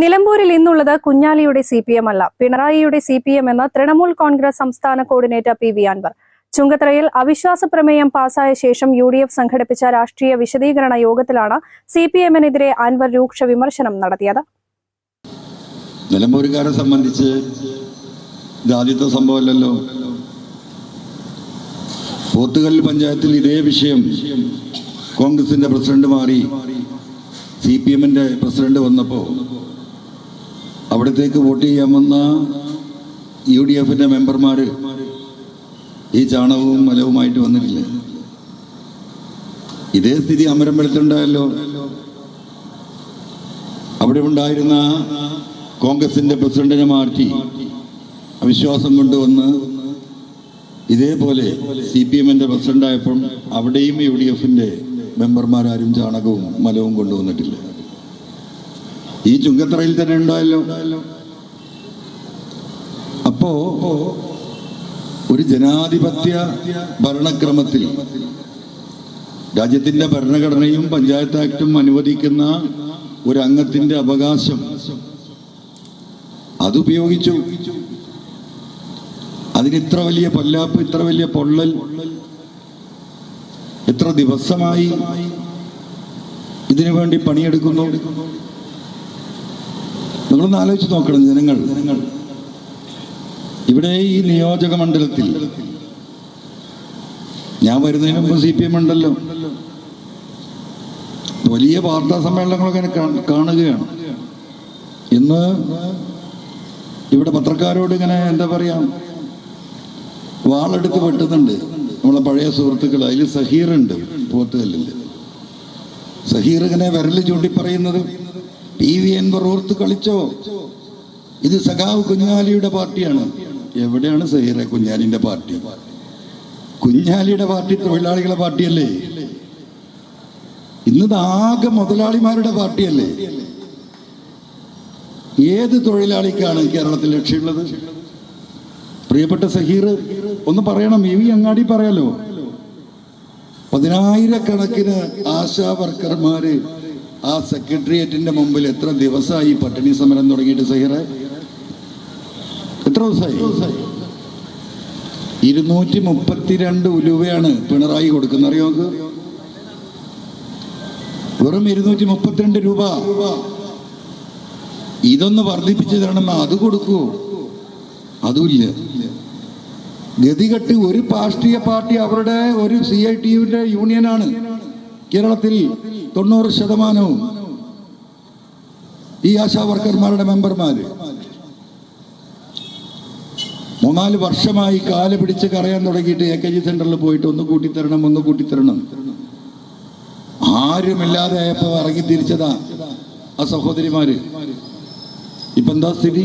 നിലമ്പൂരിൽ ഇന്നുള്ളത് കുഞ്ഞാലിയുടെ C P M അല്ല. പിണറായിയുടെ സി പി എം എന്ന് തൃണമൂൽ കോൺഗ്രസ് സംസ്ഥാന കോർഡിനേറ്റർ പി വി അൻവർ. ചുങ്കത്തറയിൽ അവിശ്വാസ പ്രമേയം പാസായ ശേഷം യു ഡി എഫ് സംഘടിപ്പിച്ച രാഷ്ട്രീയ വിശദീകരണ യോഗത്തിലാണ് സി പി എമ്മിനെതിരെ അൻവർ രൂക്ഷ വിമർശനം നടത്തിയത്. നിലമ്പൂരുകാരെ സംബന്ധിച്ച് ആദ്യത്തെ സംഭവമല്ലല്ലോ. പോത്തുകല്ല് പഞ്ചായത്തിൽ ഇതേ വിഷയം കോൺഗ്രസിന്റെ പ്രസിഡന്റ് മാറി സി പി എമ്മിന്റെ പ്രസിഡന്റ് വന്നപ്പോൾ അവിടത്തേക്ക് വോട്ട് ചെയ്യാൻ വന്ന യു ഡി എഫിന്റെ മെമ്പർമാർ ഈ ചാണകവും മലവുമായിട്ട് വന്നിട്ടില്ല. ഇതേ സ്ഥിതി അമരമ്പലത്തുണ്ടായല്ലോ അവിടെ ഉണ്ടായിരുന്ന കോൺഗ്രസിന്റെ പ്രസിഡന്റിനെ മാറ്റി അവിശ്വാസം കൊണ്ടുവന്ന് ഇതേപോലെ സി പി എമ്മിന്റെ പ്രസിഡന്റായപ്പം അവിടെയും യു ഡി എഫിന്റെ മെമ്പർമാരാരും ചാണകവും മലവും കൊണ്ടുവന്നിട്ടില്ല. ചുങ്കത്തറയിൽ തന്നെ ഉണ്ടായല്ലോ. അപ്പോ ഒരു ജനാധിപത്യ ഭരണക്രമത്തിൽ രാജ്യത്തിന്റെ ഭരണഘടനയും പഞ്ചായത്ത് ആക്ടും അനുവദിക്കുന്ന ഒരു അംഗത്തിന്റെ അവകാശം അതുപയോഗിച്ചു. അതിന് ഇത്ര വലിയ പല്ലാപ്പ് ഇത്ര വലിയ പൊള്ളൽ എത്ര ദിവസമായി ഇതിനു വേണ്ടി പണിയെടുക്കുന്നു. നിങ്ങളൊന്ന് ആലോചിച്ച് നോക്കണം ജനങ്ങൾ. ഇവിടെ ഈ നിയോജക മണ്ഡലത്തിൽ ഞാൻ വരുന്നതിന് മുമ്പ് സി പി എം ഉണ്ടല്ലോ. വലിയ വാർത്താ സമ്മേളനങ്ങളൊക്കെ കാണുകയാണ്. ഇന്ന് ഇവിടെ പത്രക്കാരോട് ഇങ്ങനെ എന്താ പറയാ വാളെടുത്ത് വെട്ടുന്നുണ്ട്. നമ്മളെ പഴയ സുഹൃത്തുക്കൾ അതിൽ സഹീറുണ്ട് ഉണ്ട് പോത്തുകല്ലിൽ സഹീർ ഇങ്ങനെ വിരൽ ചൂണ്ടി പറയുന്നത് പി വി എൻവർ ഓർത്ത് കളിച്ചോ? ഇത് സഖാവ് കുഞ്ഞാലിയുടെ പാർട്ടിയാണ്. എവിടെയാണ് സഹീറെ കുഞ്ഞാലിന്റെ പാർട്ടി? കുഞ്ഞാലിയുടെ പാർട്ടി തൊഴിലാളികളെ പാർട്ടിയല്ലേ? ഇന്നത് ആകെ മുതലാളിമാരുടെ പാർട്ടിയല്ലേ? ഏത് തൊഴിലാളിക്കാണ് കേരളത്തിൽ ലക്ഷ്യമുള്ളത്? പ്രിയപ്പെട്ട സഹീർ ഒന്ന് പറയണം ഇ വി അങ്ങാടി പറയാലോ? പതിനായിരക്കണക്കിന് ആശാ വർക്കർമാര് ആ സെക്രട്ടേറിയറ്റിന്റെ മുമ്പിൽ എത്ര ദിവസമായി പട്ടിണി സമരം തുടങ്ങിയിട്ട് സഹിറ? എത്ര ദിവസമായി? ഇരുന്നൂറ്റി മുപ്പത്തിരണ്ട് ഉലുവയാണ് പിണറായി കൊടുക്കുന്ന അറിയോ വെറും ഇരുന്നൂറ്റി മുപ്പത്തിരണ്ട് രൂപ. ഇതൊന്ന് വർദ്ധിപ്പിച്ചു തരണം അത് കൊടുക്കൂ. അതുമില്ല. ഗതികെട്ട് ഒരു രാഷ്ട്രീയ പാർട്ടി അവരുടെ ഒരു സി ഐ ടി യുവിന്റെ യൂണിയനാണ്. കേരളത്തിൽ തൊണ്ണൂറ് ശതമാനവും ഈ ആശാ വർക്കർമാരുടെ മെമ്പർമാര്. മൂന്നാൽ വർഷമായി കാൽ പിടിച്ച് കറയാൻ തുടങ്ങിയിട്ട് എ കെ ജി സെന്ററിൽ പോയിട്ട് ഒന്ന് കൂട്ടിത്തരണം ഒന്ന് കൂട്ടിത്തരണം. ആരുമില്ലാതെ ആയപ്പോ ഇറങ്ങി തിരിച്ചതാ ആ സഹോദരിമാര്. ഇപ്പൊ എന്താ സ്ഥിതി?